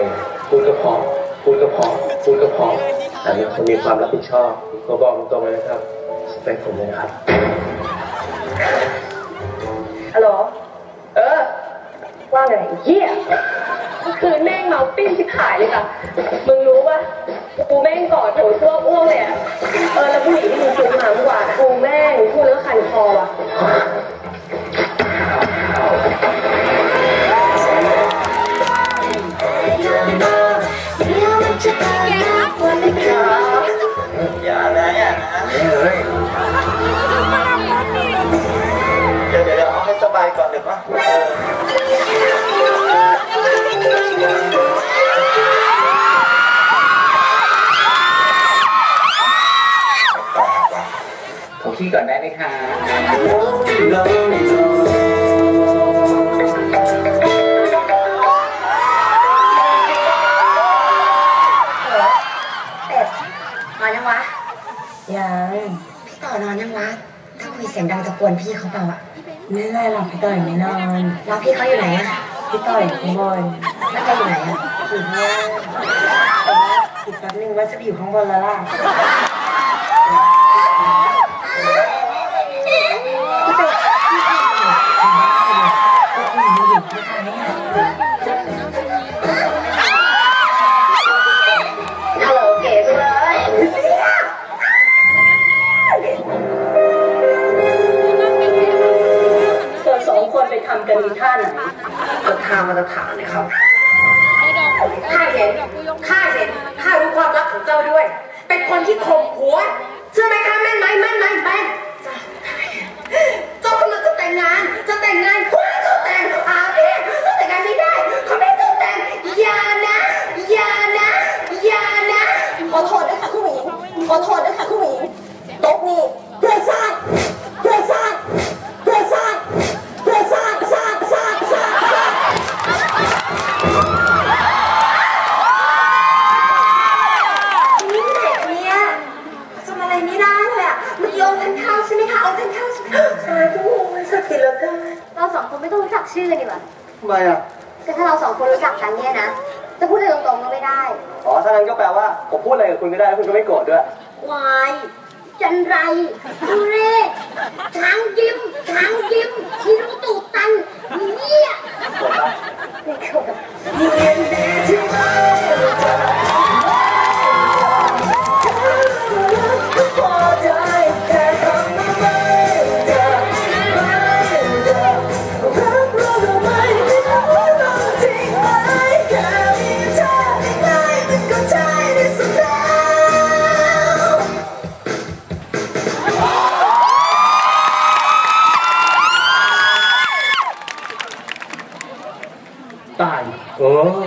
องพูดก็พอพูดก็พอพูดก็พอแต่เป็นคนมีความรับผิดชอบก็บอกตรงเลยนะครับสเปคผมเลยครับฮัลโหลเออ ว่าไงเหี้ยเมื่อคืนแม่งเมาปิ้งชิบหายเลยค่ะมึงรู้ปะกูแม่งกอดโถส้วมอ้วกเลยอะเออแล้วผู้หญิงที่มึงซื้อมาเมื่อวานกู สบายก่อนเดี๋ยวป่ะเผมขี้ก่อนได้ไหมคะเป็ดนอนยังวะยังพี่ต่อนอนยังวะ ถ้าคุยเสียงดังจะกวนพี่เขาเปล่าอะไม่ได้หรอกพี่ต่อยไม่นอนแล้วพี่เขาอยู่ไหนอะพี่ต่อยอยู่ข้างบนแล้วแกอยู่ไหนอะอยู่ข้างล่างแต่ว่าอีกแป๊บนึงว่าจะไปอยู่ข้างบนแล้วล่ะ มาตรฐานเนี่ยครับข้าเห็นข้าเห็นข้ารู้ความลับของเจ้าด้วย เป็นคนที่ข่มหัวเชื่อไหมคะแม่นไหมแม่นไหมแม่นเจ้ากำลังจะแต่งงาน จะแต่งงานว้าจะแต่งอาเพ่จะแต่งงานไม่ได้เขาไม่จะแต่งอย่านะอย่านะอย่านะขอโทษด้วยค่ะคุณหญิงขอโทษ สองคนไม่ต้องรู้จักชื่อกันดีกว่าทำไมอะแต่ถ้าเราสองคนรู้จักกันเนี่ยนะ จะพูดอะไรตรงๆก็ไม่ได้ อ๋อถ้างั้นก็แปลว่าผมพูดอะไรกับคุณก็ได้แล้วคุณก็ไม่โกรธด้วย วาย จันไรทุเรศช้างยิ้มช้างยิ้มที่รู้ตูดตันเยี่ย 哦。